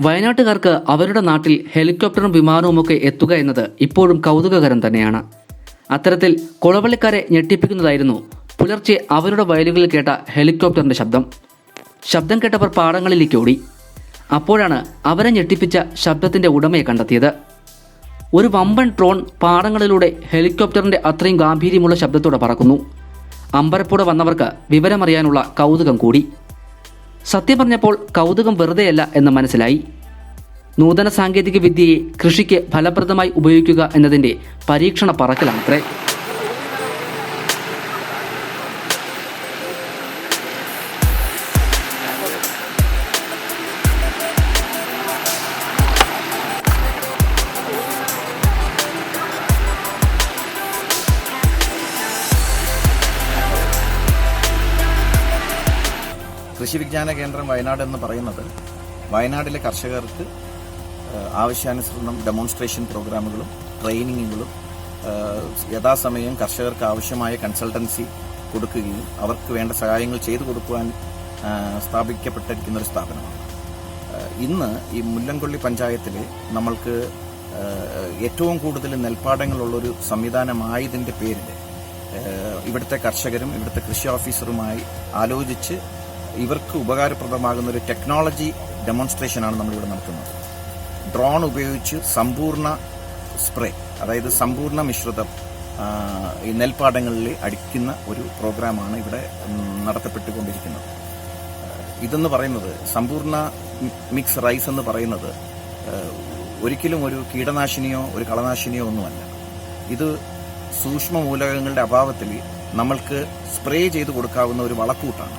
വയനാട്ടുകാർക്ക് അവരുടെ നാട്ടിൽ ഹെലികോപ്റ്ററും വിമാനവുമൊക്കെ എത്തുക എന്നത് ഇപ്പോഴും കൗതുകകരം തന്നെയാണ്. അത്തരത്തിൽ കുളവള്ളിക്കാരെ ഞെട്ടിപ്പിക്കുന്നതായിരുന്നു പുലർച്ചെ അവരുടെ വയലുകളിൽ കേട്ട ഹെലികോപ്റ്ററിന്റെ ശബ്ദം. ശബ്ദം കേട്ടവർ പാടങ്ങളിലേക്ക് ഓടി. അപ്പോഴാണ് അവരെ ഞെട്ടിപ്പിച്ച ശബ്ദത്തിന്റെ ഉടമയെ കണ്ടെത്തിയത്. ഒരു വമ്പൻ ട്രോൺ പാടങ്ങളിലൂടെ ഹെലികോപ്റ്ററിന്റെ അത്രയും ഗാംഭീര്യമുള്ള ശബ്ദത്തോടെ പറക്കുന്നു. അമ്പരപ്പോടെ വന്നവർക്ക് വിവരമറിയാനുള്ള കൗതുകം കൂടി. സത്യം പറഞ്ഞപ്പോൾ കൗതുകം വെറുതെയല്ല എന്ന് മനസ്സിലായി. നൂതന സാങ്കേതിക വിദ്യയെ കൃഷിക്ക് ഫലപ്രദമായി ഉപയോഗിക്കുക എന്നതിന്റെ പരീക്ഷണ പറക്കലാണത്രേ. കൃഷി വിജ്ഞാന കേന്ദ്രം വയനാട് എന്ന് പറയുന്നത് വയനാട്ടിലെ കർഷകർക്ക് ആവശ്യാനുസരണം ഡെമോൺസ്ട്രേഷൻ പ്രോഗ്രാമുകളും ട്രെയിനിങ്ങുകളും യഥാസമയം കർഷകർക്ക് ആവശ്യമായ കൺസൾട്ടൻസി കൊടുക്കുകയും അവർക്ക് വേണ്ട സഹായങ്ങൾ ചെയ്തു കൊടുക്കുവാൻ സ്ഥാപിക്കപ്പെട്ടിരിക്കുന്ന ഒരു സ്ഥാപനമാണ്. ഇന്ന് ഈ മുല്ലൻകൊള്ളി പഞ്ചായത്തിൽ നമ്മൾക്ക് ഏറ്റവും കൂടുതൽ നെൽപ്പാടങ്ങളുള്ളൊരു സംവിധാനമായതിന്റെ പേരിൽ ഇവിടുത്തെ കർഷകരും ഇവിടുത്തെ കൃഷി ഓഫീസറുമായി ആലോചിച്ച് ഇവർക്ക് ഉപകാരപ്രദമാകുന്ന ഒരു ടെക്നോളജി ഡെമോൺസ്ട്രേഷനാണ് നമ്മളിവിടെ നടത്തുന്നത്. ഡ്രോൺ ഉപയോഗിച്ച് സമ്പൂർണ സ്പ്രേ അതായത് സമ്പൂർണ മിശ്രിതം ഈ നെൽപ്പാടങ്ങളിൽ അടിക്കുന്ന ഒരു പ്രോഗ്രാമാണ് ഇവിടെ നടത്തപ്പെട്ടുകൊണ്ടിരിക്കുന്നത്. ഇതെന്ന് പറയുന്നത് സമ്പൂർണ മിക്സ് റൈസ് എന്ന് പറയുന്നത് ഒരിക്കലും ഒരു കീടനാശിനിയോ ഒരു കളനാശിനിയോ ഒന്നുമല്ല. ഇത് സൂക്ഷ്മ മൂലകങ്ങളുടെ അഭാവത്തിൽ നമ്മൾക്ക് സ്പ്രേ ചെയ്ത് കൊടുക്കാവുന്ന ഒരു വളക്കൂട്ടാണ്.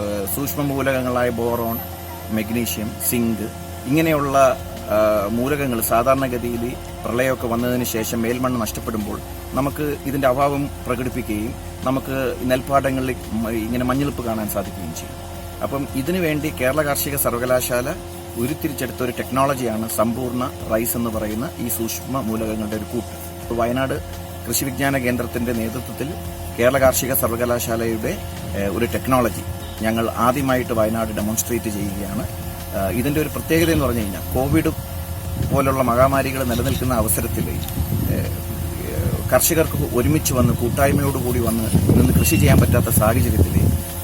ഏഹ്, സൂക്ഷ്മ മൂലകങ്ങളായ ബോറോൺ മെഗ്നീഷ്യം സിങ്ക് ഇങ്ങനെയുള്ള മൂലകങ്ങൾ സാധാരണഗതിയിൽ പ്രളയമൊക്കെ വന്നതിന് ശേഷം മേൽമണ്ണ് നഷ്ടപ്പെടുമ്പോൾ നമുക്ക് ഇതിന്റെ അഭാവം പ്രകടിപ്പിക്കുകയും നമുക്ക് നെൽപ്പാടങ്ങളിൽ ഇങ്ങനെ മഞ്ഞളിപ്പ് കാണാൻ സാധിക്കുകയും ചെയ്യും. അപ്പം ഇതിനുവേണ്ടി കേരള കാർഷിക സർവകലാശാല ഉരുത്തിരിച്ചെടുത്ത ഒരു ടെക്നോളജിയാണ് സമ്പൂർണ റൈസ് എന്ന് പറയുന്ന ഈ സൂക്ഷ്മ മൂലകങ്ങളുടെ ഒരു കൂട്ട്. വയനാട് കൃഷി വിജ്ഞാന കേന്ദ്രത്തിന്റെ നേതൃത്വത്തിൽ കേരള കാർഷിക സർവകലാശാലയുടെ ഒരു ടെക്നോളജി. ഞങ്ങൾ ആദ്യമായിട്ട് വയനാട് ഡെമോൺസ്ട്രേറ്റ് ചെയ്യുകയാണ്. ഇതിന്റെ ഒരു പ്രത്യേകത എന്ന് പറഞ്ഞു കഴിഞ്ഞാൽ കോവിഡ് പോലുള്ള മഹാമാരികൾ നിലനിൽക്കുന്ന അവസരത്തിൽ കർഷകർക്ക് ഒരുമിച്ച് വന്ന് കൂട്ടായ്മയോടുകൂടി വന്ന് നിന്ന് കൃഷി ചെയ്യാൻ പറ്റാത്ത സാഹചര്യത്തിൽ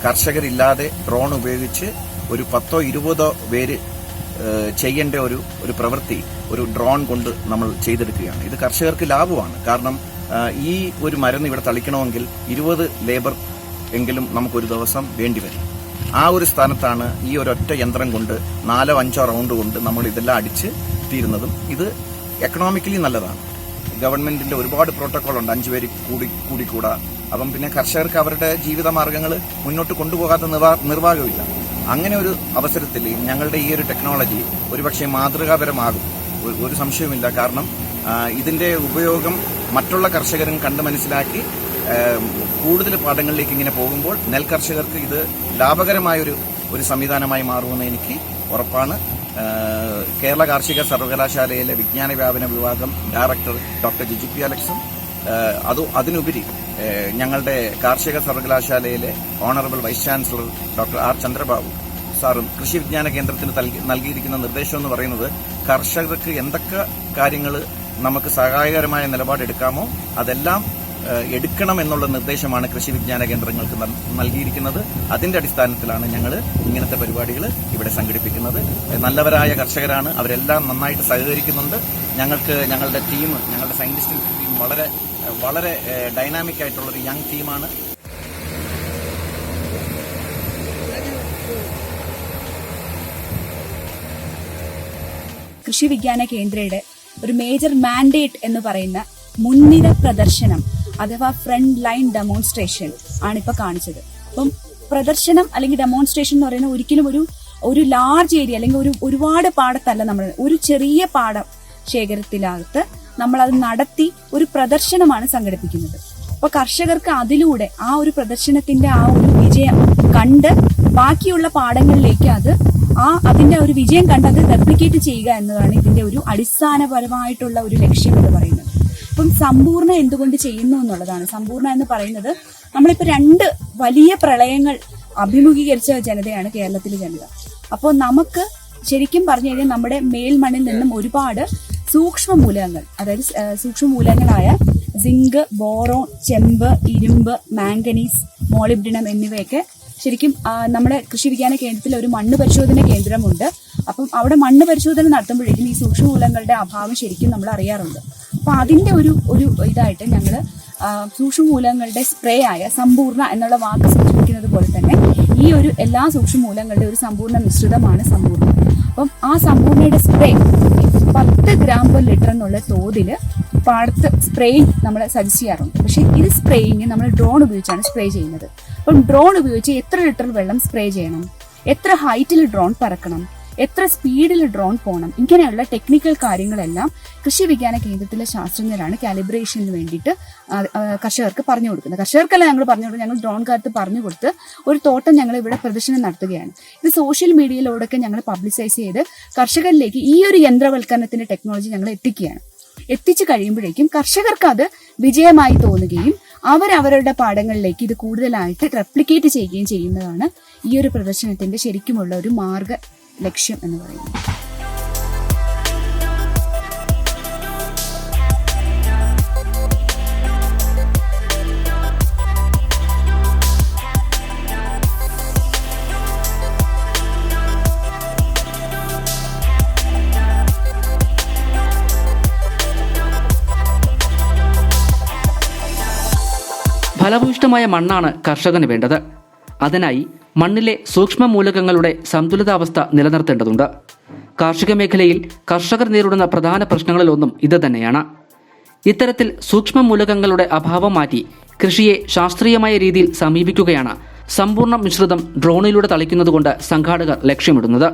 കർഷകരില്ലാതെ ഡ്രോൺ ഉപയോഗിച്ച് ഒരു പത്തോ ഇരുപതോ പേര് ചെയ്യേണ്ട ഒരു ഒരു പ്രവൃത്തി ഒരു ഡ്രോൺ കൊണ്ട് നമ്മൾ ചെയ്തെടുക്കുകയാണ്. ഇത് കർഷകർക്ക് ലാഭമാണ്. കാരണം ഈ ഒരു മരുന്ന് ഇവിടെ തളിക്കണമെങ്കിൽ ഇരുപത് ലേബർ എങ്കിലും നമുക്കൊരു ദിവസം വേണ്ടിവരും ആ ഒരു സ്ഥാനത്താണ് ഈ ഒരൊറ്റ യന്ത്രം കൊണ്ട് നാലോ അഞ്ചോ റൗണ്ട് കൊണ്ട് നമ്മൾ ഇതെല്ലാം അടിച്ച് തീരുന്നതും. ഇത് എക്കണോമിക്കലി നല്ലതാണ്. ഗവൺമെന്റിന്റെ ഒരുപാട് പ്രോട്ടോകോൾ ഉണ്ട്. അഞ്ചു പേര് കൂടി കൂടിക്കൂടാ. അപ്പം പിന്നെ കർഷകർക്ക് അവരുടെ ജീവിത മാർഗങ്ങൾ മുന്നോട്ട് കൊണ്ടുപോകാത്ത നിർവാഹമില്ല. അങ്ങനെ ഒരു അവസരത്തിൽ ഞങ്ങളുടെ ഈ ഒരു ടെക്നോളജി ഒരുപക്ഷെ മാതൃകാപരമാകും. ഒരു- സംശയവുമില്ല. കാരണം ഇതിന്റെ ഉപയോഗം മറ്റുള്ള കർഷകരും കണ്ട് മനസ്സിലാക്കി കൂടുതൽ പാഠങ്ങളിലേക്ക് ഇങ്ങനെ പോകുമ്പോൾ നെൽ കർഷകർക്ക് ഇത് ലാഭകരമായൊരു ഒരു സംവിധാനമായി മാറുമെന്ന് എനിക്ക് ഉറപ്പാണ്. കേരള കാർഷിക സർവകലാശാലയിലെ വിജ്ഞാന വ്യാപന വിഭാഗം ഡയറക്ടർ ഡോക്ടർ ജിജി പി അലക്സും അത് അതിനുപരി ഞങ്ങളുടെ കാർഷിക സർവകലാശാലയിലെ honourable vice chancellor doctor R Chandrababu സാറും കൃഷി വിജ്ഞാന കേന്ദ്രത്തിന് നൽകിയിരിക്കുന്ന നിർദ്ദേശം എന്ന് പറയുന്നത് കർഷകർക്ക് എന്തൊക്കെ കാര്യങ്ങൾ നമുക്ക് സഹായകരമായ നിലപാടെടുക്കാമോ അതെല്ലാം എടുക്കണം എന്നുള്ള നിർദ്ദേശമാണ് കൃഷി വിജ്ഞാന കേന്ദ്രങ്ങൾക്ക് നൽകിയിരിക്കുന്നത്. അതിന്റെ അടിസ്ഥാനത്തിലാണ് ഞങ്ങൾ ഇങ്ങനത്തെ പരിപാടികൾ ഇവിടെ സംഘടിപ്പിക്കുന്നത്. നല്ലവരായ കർഷകരാണ്. അവരെല്ലാം നന്നായിട്ട് സഹകരിക്കുന്നുണ്ട്. ഞങ്ങൾക്ക് ഞങ്ങളുടെ ടീം ഞങ്ങളുടെ സയന്റിസ്റ്റിന്റെ ടീം വളരെ വളരെ ഡൈനാമിക് ആയിട്ടുള്ള ഒരു യങ് ടീമാണ്. കൃഷി വിജ്ഞാന കേന്ദ്രയുടെ ഒരു മേജർ മാൻഡേറ്റ് എന്ന് പറയുന്ന മുൻനിര പ്രദർശനം അഥവാ ഫ്രണ്ട് ലൈൻ ഡെമോൺസ്ട്രേഷൻ ആണ് ഇപ്പൊ കാണിച്ചത്. അപ്പം പ്രദർശനം അല്ലെങ്കിൽ ഡെമോൺസ്ട്രേഷൻ എന്ന് പറയുന്നത് ഒരിക്കലും ഒരു ഒരു ലാർജ് ഏരിയ അല്ലെങ്കിൽ ഒരു ഒരുപാട് പാടത്തല്ല നമ്മൾ ഒരു ചെറിയ പാടം ശേഖരത്തിനകത്ത് നമ്മൾ അത് നടത്തി ഒരു പ്രദർശനമാണ് സംഘടിപ്പിക്കുന്നത്. അപ്പൊ കർഷകർക്ക് അതിലൂടെ ആ ഒരു പ്രദർശനത്തിന്റെ ആ ഒരു വിജയം കണ്ട് ബാക്കിയുള്ള പാടങ്ങളിലേക്ക് അത് ആ അതിന്റെ ഒരു വിജയം കണ്ട് അത് റെപ്ലിക്കേറ്റ് ചെയ്യുക എന്നതാണ് ഇതിന്റെ ഒരു അടിസ്ഥാനപരമായിട്ടുള്ള ഒരു ലക്ഷ്യം എന്ന് പറയുന്നത്. അപ്പം സമ്പൂർണ എന്തുകൊണ്ട് ചെയ്യുന്നു എന്നുള്ളതാണ്. സമ്പൂർണ എന്ന് പറയുന്നത് നമ്മളിപ്പോൾ രണ്ട് വലിയ പ്രളയങ്ങൾ അഭിമുഖീകരിച്ച ജനതയാണ് കേരളത്തിലെ ജനത. അപ്പോൾ നമുക്ക് ശരിക്കും പറഞ്ഞു കഴിഞ്ഞാൽ നമ്മുടെ മേൽമണ്ണിൽ നിന്നും ഒരുപാട് സൂക്ഷ്മ മൂലകങ്ങൾ അതായത് സൂക്ഷ്മ മൂലകങ്ങളായ സിങ്ക് ബോറോൺ ചെമ്പ് ഇരുമ്പ് മാംഗനീസ് മോളിബ്ഡിനം എന്നിവയൊക്കെ ശരിക്കും നമ്മുടെ കൃഷി വിജ്ഞാന കേന്ദ്രത്തിൽ ഒരു മണ്ണ് പരിശോധന കേന്ദ്രമുണ്ട്. അപ്പം അവിടെ മണ്ണ് പരിശോധന നടത്തുമ്പോഴേക്കും ഈ സൂക്ഷ്മമൂലങ്ങളുടെ അഭാവം ശരിക്കും നമ്മൾ അറിയാറുണ്ട്. അപ്പം അതിന്റെ ഒരു ഒരു ഇതായിട്ട് ഞങ്ങൾ സൂക്ഷ്മമൂലങ്ങളുടെ സ്പ്രേ ആയ സമ്പൂർണ എന്നുള്ള വാക്ക് സൂചിപ്പിക്കുന്നത് പോലെ തന്നെ ഈ ഒരു എല്ലാ സൂക്ഷ്മമൂലങ്ങളുടെ ഒരു സമ്പൂർണ മിശ്രിതമാണ് സമ്പൂർണ. അപ്പം ആ സമ്പൂർണയുടെ സ്പ്രേ പത്ത് ഗ്രാം പെർ ലിറ്റർ എന്നുള്ള തോതിൽ പാടത്ത് സ്പ്രേയിങ് നമ്മൾ സജസ്റ്റ് ചെയ്യാറുണ്ട്. പക്ഷേ ഇത് സ്പ്രേയിങ് നമ്മൾ ഡ്രോൺ ഉപയോഗിച്ചാണ് സ്പ്രേ ചെയ്യുന്നത്. അപ്പം ഡ്രോൺ ഉപയോഗിച്ച് എത്ര ലിറ്റർ വെള്ളം സ്പ്രേ ചെയ്യണം? എത്ര ഹൈറ്റിൽ ഡ്രോൺ പറക്കണം? എത്ര സ്പീഡിൽ ഡ്രോൺ പോകണം? ഇങ്ങനെയുള്ള ടെക്നിക്കൽ കാര്യങ്ങളെല്ലാം കൃഷി വിജ്ഞാന കേന്ദ്രത്തിലെ ശാസ്ത്രജ്ഞരാണ് കാലിബ്രേഷന് വേണ്ടിയിട്ട് കർഷകർക്ക് പറഞ്ഞു കൊടുക്കുന്നത്. കർഷകർക്കല്ല ഞങ്ങൾ പറഞ്ഞു കൊടുക്കുന്നത്. ഞങ്ങൾ ഡ്രോൺ കാലത്ത് പറഞ്ഞു കൊടുത്ത് ഒരു തോട്ടം ഞങ്ങൾ ഇവിടെ പ്രദർശനം നടത്തുകയാണ്. ഇത് സോഷ്യൽ മീഡിയയിലൂടെയൊക്കെ ഞങ്ങൾ പബ്ലിസൈസ് ചെയ്ത് കർഷകരിലേക്ക് ഈ ഒരു യന്ത്രവൽക്കരണത്തിന്റെ ടെക്നോളജി ഞങ്ങൾ എത്തിക്കുകയാണ്. എത്തിച്ചു കഴിയുമ്പോഴേക്കും കർഷകർക്ക് അത് വിജയമായി തോന്നുകയും അവരവരുടെ പാടങ്ങളിലേക്ക് ഇത് കൂടുതലായിട്ട് റെപ്ലിക്കേറ്റ് ചെയ്യുകയും ചെയ്യുന്നതാണ് ഈ ഒരു പ്രദർശനത്തിന്റെ ശരിക്കുമുള്ള ഒരു മാർഗ ലക്ഷ്യം എന്ന് പറയുന്നത്. ഫലഭൂയിഷ്ടമായ മണ്ണാണ് കർഷകന് വേണ്ടത്. അതിനായി മണ്ണിലെ സൂക്ഷ്മ മൂലകങ്ങളുടെ സന്തുലിതാവസ്ഥ നിലനിർത്തേണ്ടതുണ്ട്. കാർഷിക മേഖലയിൽ കർഷകർ നേരിടുന്ന പ്രധാന പ്രശ്നങ്ങളിലൊന്നും ഇത് തന്നെയാണ്. ഇത്തരത്തിൽ സൂക്ഷ്മ മൂലകങ്ങളുടെ അഭാവം മാറ്റി കൃഷിയെ ശാസ്ത്രീയമായ രീതിയിൽ സമീപിക്കുകയാണ് സമ്പൂർണ മിശ്രിതം ഡ്രോണിലൂടെ തളിക്കുന്നതുകൊണ്ട് സംഘാടകർ ലക്ഷ്യമിടുന്നത്.